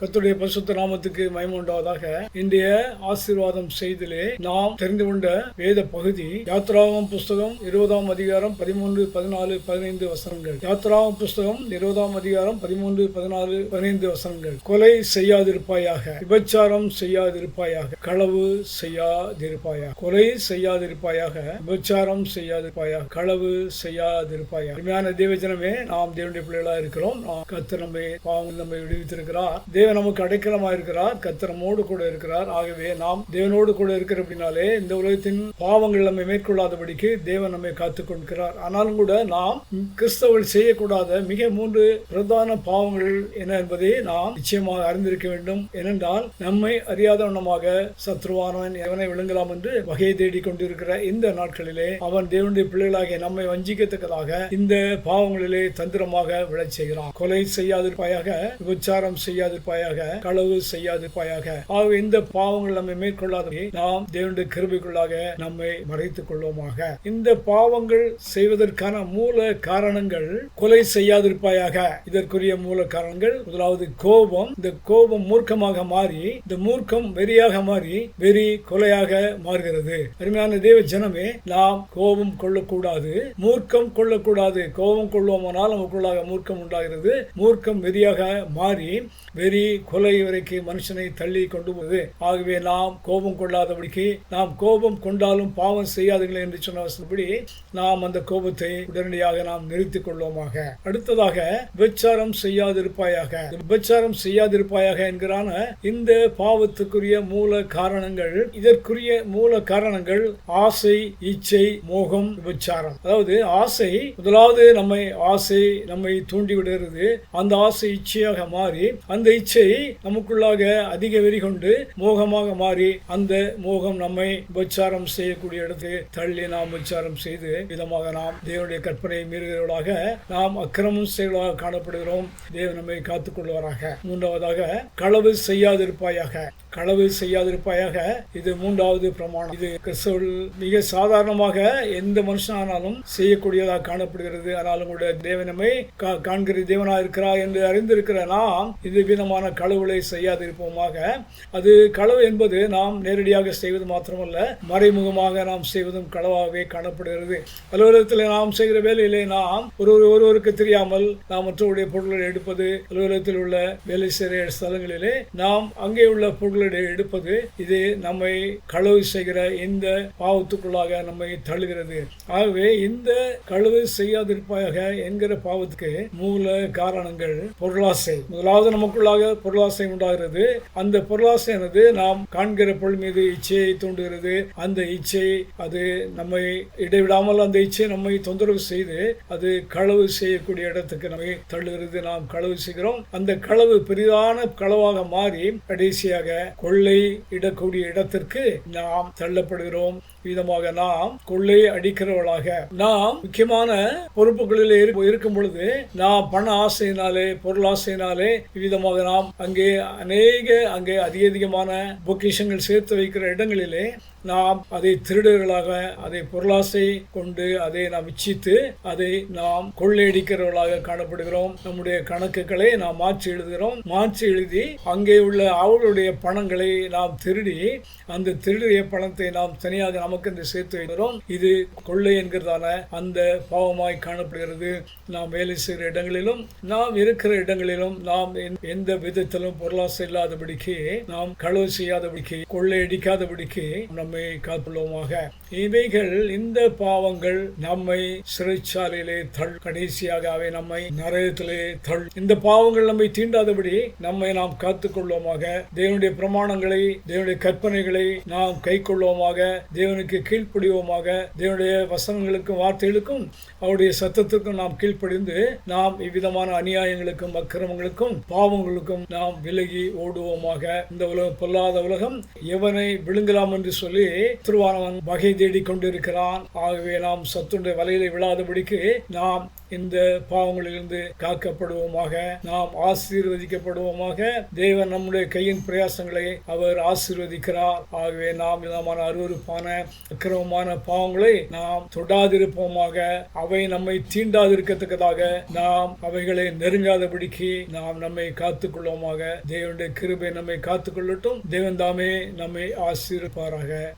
கத்துடைய பரிசுத்த நாமத்துக்கு மயமுண்டாவதாக இன்றைய ஆசீர்வாதம் செய்திலே நாம் தெரிந்து கொண்ட வேத பகுதி யாத்ராவம் புஸ்தகம் இருபதாம் அதிகாரம் பதிமூன்று பதினாலு பதினைந்து வசனங்கள். யாத்ராவம் புஸ்தகம் இருபதாம் அதிகாரம் பதிமூன்று பதினாலு பதினைந்து வசனங்கள். கொலை செய்யாதிருப்பாயாக விபச்சாரம் செய்யாதிருப்பாயாக களவு செய்யாதிருப்பாயாக கொலை செய்யாதிருப்பாயாக விபச்சாரம் செய்யாதிருப்பாயாக களவு செய்யாதிருப்பாயாக. அருமையான தேவஜனமே நாம் தேவனுடைய பிள்ளைகளா இருக்கிறோம். நாம் கத்து நம்மை பாவங்கள் நம்மை விடுவித்திருக்கிறார். தேவன் நமக்கு அடைக்கலமா இருக்கிறார் கத்திரமோடு நம்மோடு கூட இருக்கிறார். ஆகவே நாம் தேவனோடு கூட இருக்கிற அப்படின்னாலே இந்த உலகத்தின் பாவங்கள் நம்மை மேற்கொள்ளாதபடிக்கு தேவன் நம்மை காத்துக் கொண்டிருக்கிறார் ஆனாலும் கூட நாம் கிறிஸ்தவர்கள் செய்யக்கூடாத மிக மூன்று பிரதான பாவங்கள் என்ன என்பதை நாம் நிச்சயமாக அறிந்திருக்க வேண்டும். ஏனென்றால் நம்மை அறியாதவனமாக சத்ருவானவன் எவனை விழுங்கலாம் என்று வகையை தேடிக் கொண்டிருக்கிற இந்த நாட்களிலே அவன் தேவனுடைய பிள்ளைகளாகிய நம்மை வஞ்சிக்கத்தக்கதாக இந்த பாவங்களிலே தந்திரமாக விழச் செய்கிறான். கொலை செய்யாதிருப்பாயாக விபச்சாரம் செய்யாதிருப்பாயாக களவு செய்யாதிருப்பாயாக. ஆகவே இந்த பாவங்கள் நம்மை மேற்கொள்ளாதபடி நாம் தேவனுடைய கிருபிக்குள்ளாக நம்மை மறைத்துக் கொள்வோமாக. இந்த பாவங்கள் செய்வதற்கான மூல காரணங்கள் கொலை செய்யாதிருப்பாயாக. இதற்குரிய மூல காரணங்கள் முதலாவது கோபம். இந்த கோபம் மூர்க்கமாக மாறி இந்த மூர்க்கம் வெறியாக மாறி வெறி கொலையாக மாறுகிறது. அருமையான தேவ ஜனமே நாம் கோபம் கொள்ளக்கூடாது மூர்க்கம் கொள்ளக்கூடாது. கோபம் கொள்வோமானால் நமக்குள்ளாக மூர்க்கம் உண்டாகிறது. மூர்க்கம் வெறியாக மாறி வெறி கொலை வரைக்கும் மனுஷனை தள்ளி கொண்டு போகுது. ஆகவே நாம் கோபம் கொள்ளாதபடிக்கு நாம் கோபம் கொண்டாலும் பாவம் செய்யாதுங்களே என்று சொன்னபடி நாம் அந்த கோபத்தை உடனடியாக நாம் நிறுத்திக் கொள்வோமாக. அடுத்ததாக விபச்சாரம் செய்யாதிருப்பாயாக. விபச்சாரம் செய்யாதிருப்பாயாக என்கிறான இந்த பாவத்துக்குரிய மூல காரணங்கள் இதற்குரிய மூல காரணங்கள் ஆசை இச்சை மோகம் விபச்சாரம். அதாவது ஆசை முதலாவது நம்மை ஆசை நம்மை தூண்டி விடுகிறது அந்த ஆசை இச்சையாக மாறி அந்த இச்சை நமக்குள்ளாக அதிக வெறி கொண்டு மோகமாக மாறி அந்த மோகம் நம்மை உபச்சாரம் செய்யக்கூடிய இடத்துக்கு தள்ளி நாம் உபச்சாரம் செய்து விதமாக நாம் தேவனுடைய கற்பனையை மீறுகிறவர்களாக நாம் அக்கிரமம் செய்வதாக காணப்படுகிறோம். தேவன் நம்மை காத்துக் கொள்வாராக மூன்றாவதாக களவு செய்யாதிருப்பாயாக. களவு செய்யாதிருப்பாயாக. இது மூன்றாவது பிரமாணம். இது கிறிஸ்தவர்கள் மிக சாதாரணமாக எந்த மனுஷனானாலும் செய்யக்கூடியதாக காணப்படுகிறது. ஆனாலும் உங்களுடைய தேவனமை கா- காண்கிற தேவனா இருக்கிறார் என்று அறிந்திருக்கிற நாம் இது விதமான களவுகளை செய்யாதிருப்போமாக. அது களவு என்பது நாம் நேரடியாக செய்வது மாத்திரமல்ல மறைமுகமாக நாம் செய்வதும் களவாகவே காணப்படுகிறது. அலுவலகத்தில் நாம் செய்கிற வேலையிலே நாம் ஒரு ஒருவருக்கு தெரியாமல் நாம் மற்றவருடைய பொருட்களை எடுப்பது அலுவலகத்தில் உள்ள வேலை செய்கிற ஸ்தலங்களிலே நாம் அங்கே உள்ள பொருட்களை எடுப்பது இது நம்மை களவு செய்கிற இந்த பாவத்துக்குள்ளாக நம்மை தள்ளுகிறது. ஆகவே இந்த களவு செய்யாதிருப்பாக என்கிற பாவத்துக்கு மூல காரணங்கள் பொருளாசை. முதலாவது நமக்குள்ளாக பொருளாசை உண்டாகிறது. அந்த பொருளாசையானது நாம் காண்கிற பொருள் மீது இச்சையை தூண்டுகிறது. அந்த இச்சை அது நம்மை இடைவிடாமல் அந்த இச்சை நம்மை தொந்தரவு செய்து அது களவு செய்யக்கூடிய இடத்துக்கு நம்மை தள்ளுகிறது. நாம் களவு செய்கிறோம். அந்த களவு பெரிதான களவாக மாறி கடைசியாக கொள்ளை இடக்கூடிய இடத்திற்கு நாம் தள்ளப்படுகிறோம். விதமாக நாம் கொள்ளை அடிக்கிறவர்களாக நாம் முக்கியமான பொறுப்புகளில் இருக்கும் பொழுது நாம் பண ஆசையினாலே பொருள் ஆசையினாலே விதமாக நாம் அங்கே அநேக அங்கே அதிக அதிகமான பொக்கிஷங்கள் சேர்த்து வைக்கிற இடங்களிலே நாம் அதை திருடர்களாக அதை பொருளாசை கொண்டு அதை நாம் இச்சித்து அதை நாம் கொள்ளையடிக்கிறவர்களாக காணப்படுகிறோம். நம்முடைய கணக்குகளை நாம் மாற்றி எழுதுகிறோம். மாற்றி எழுதி அங்கே உள்ள அவர்களுடைய பணங்களை நாம் திருடி அந்த திருடிய பணத்தை நாம் தனியாக நமக்கு நமக்கு இந்த சேர்த்து வைக்கிறோம். இது கொள்ளை என்கிறதான அந்த பாவமாய் காணப்படுகிறது. நாம் வேலை செய்கிற இடங்களிலும் நாம் இருக்கிற இடங்களிலும் நாம் எந்த- விதத்திலும் பொருளாசை இல்லாதபடிக்கு நாம் களவு செய்யாதபடிக்கு கொள்ளையடிக்காதபடிக்கு நம்மை காத்துள்ளோமாக. இவைகள் இந்த பாவங்கள் நம்மை சிறைச்சாலையிலே தள் கடைசியாக அவை நம்மை நரகத்திலே தள். இந்த பாவங்கள் நம்மை தீண்டாதபடி நம்மை நாம் காத்துக்கொள்வோமாக. தேவனுடைய பிரமாணங்களை தேவனுடைய கற்பனைகளை நாம் கை கொள்வோமாக தேவன் தேவனுக்கு கீழ்ப்படிவோமாக தேவனுடைய வசனங்களுக்கும் வார்த்தைகளுக்கும் அவருடைய சத்தத்துக்கும் நாம் கீழ்ப்படிந்து நாம் இவ்விதமான அநியாயங்களுக்கும் அக்கிரமங்களுக்கும் பாவங்களுக்கும் நாம் விலகி ஓடுவோமாக. இந்த உலகம் பொல்லாத உலகம். எவனை விழுங்கலாம் என்று சொல்லி திருவானவன் வகை தேடிக் கொண்டிருக்கிறான் ஆகவே நாம் சத்துடைய வலையில விழாதபடிக்கு நாம் இந்த பாவங்களிலிருந்து காக்கப்படுவோமாக நாம் ஆசீர்வதிக்கப்படுவோமாக. தேவன் நம்முடைய கையின் பிரயாசங்களை அவர் ஆசீர்வதிக்கிறார். ஆகவே நாம் விதமான அருவருப்பான அக்கிரமமான பாவங்களை நாம் தொடாதிருப்போமாக. அவை நம்மை தீண்டாதிருக்கத்தக்கதாக நாம் அவைகளை நெருங்காதபடிக்கு நாம் நம்மை காத்துக்கொள்வோமாக. தேவனுடைய கிருபை நம்மை காத்துக்கொள்ளட்டும். தேவன் தாமே நம்மை ஆசீர்வாராக